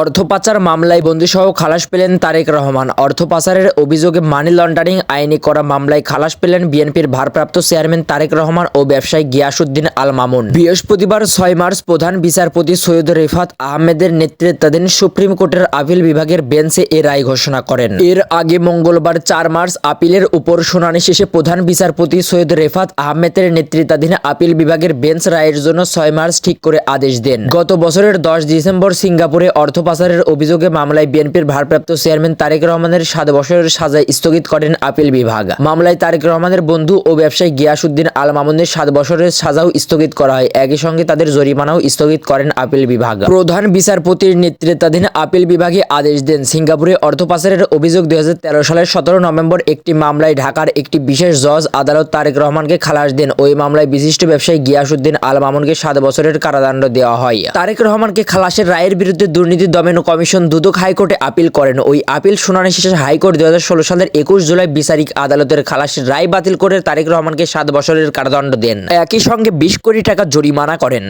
অর্থ পাচার মামলায় বন্দীসহ খালাস পেলেন তারেক রহমান। অর্থ পাচারের অভিযোগে মানি লন্ডারিং আইনি করা মামলায় খালাস পেলেন বিএনপির ভারপ্রাপ্ত চেয়ারম্যান তারেক রহমান ও ব্যবসায়ী গিয়াসুদ্দিন আল মামুন বৃহস্পতিবার ছয় মার্চ প্রধান বিচারপতি সৈয়দ রেফাত আহমেদের নেতৃত্বাধীন সুপ্রিম কোর্টের আপিল বিভাগের বেঞ্চে এ রায় ঘোষণা করেন। এর আগে মঙ্গলবার চার মার্চ আপিলের উপর শুনানি শেষে প্রধান বিচারপতি সৈয়দ রেফাত আহমেদের নেতৃত্বাধীন আপিল বিভাগের বেঞ্চ রায়ের জন্য ছয় মার্চ ঠিক করে আদেশ দেন। গত বছরের দশ ডিসেম্বর সিঙ্গাপুরে অর্থ পাচারের অভিযোগে মামলায় বিএনপির ভারপ্রাপ্ত চেয়ারম্যান তারেক রহমানের সাত বছরের সাজায় স্থগিত করেন আপিল বিভাগ। মামলায় তারেক রহমানের বন্ধু ও ব্যবসায়ী গিয়াসুদ্দিন আল মামুনের সাত বছরের সাজাও স্থগিত করা হয়। একই সঙ্গে তাদের জরিমানাও স্থগিত করেন আপিল বিভাগ। প্রধান বিচারপতির নেতৃত্বাধীন আপিল বিভাগে আদেশ দেন সিঙ্গাপুরে অর্থ পাচারের অভিযোগ দুই হাজার তেরো সালের সতেরো নভেম্বর একটি মামলায় ঢাকার একটি বিশেষ জজ আদালত তারেক রহমানকে খালাস দেন। ওই মামলায় বিশিষ্ট ব্যবসায়ী গিয়াসুদ্দিন আল মামুনকে সাত বছরের কারাদণ্ড দেওয়া হয়। তারেক রহমানকে খালাসের রায়ের বিরুদ্ধে দুর্নীতি দমন কমিশন দুদক হাইকোর্টে আপিল করেন। ওই আপিল শুনানি শেষে হাইকোর্ট দু হাজার ষোলো সালের একুশ জুলাই বিচারিক আদালতের খালাসের রায় বাতিল করে তারেক রহমানকে সাত বছরের কারাদণ্ড দেন। একই সঙ্গে বিশ কোটি টাকা জরিমানা করেন।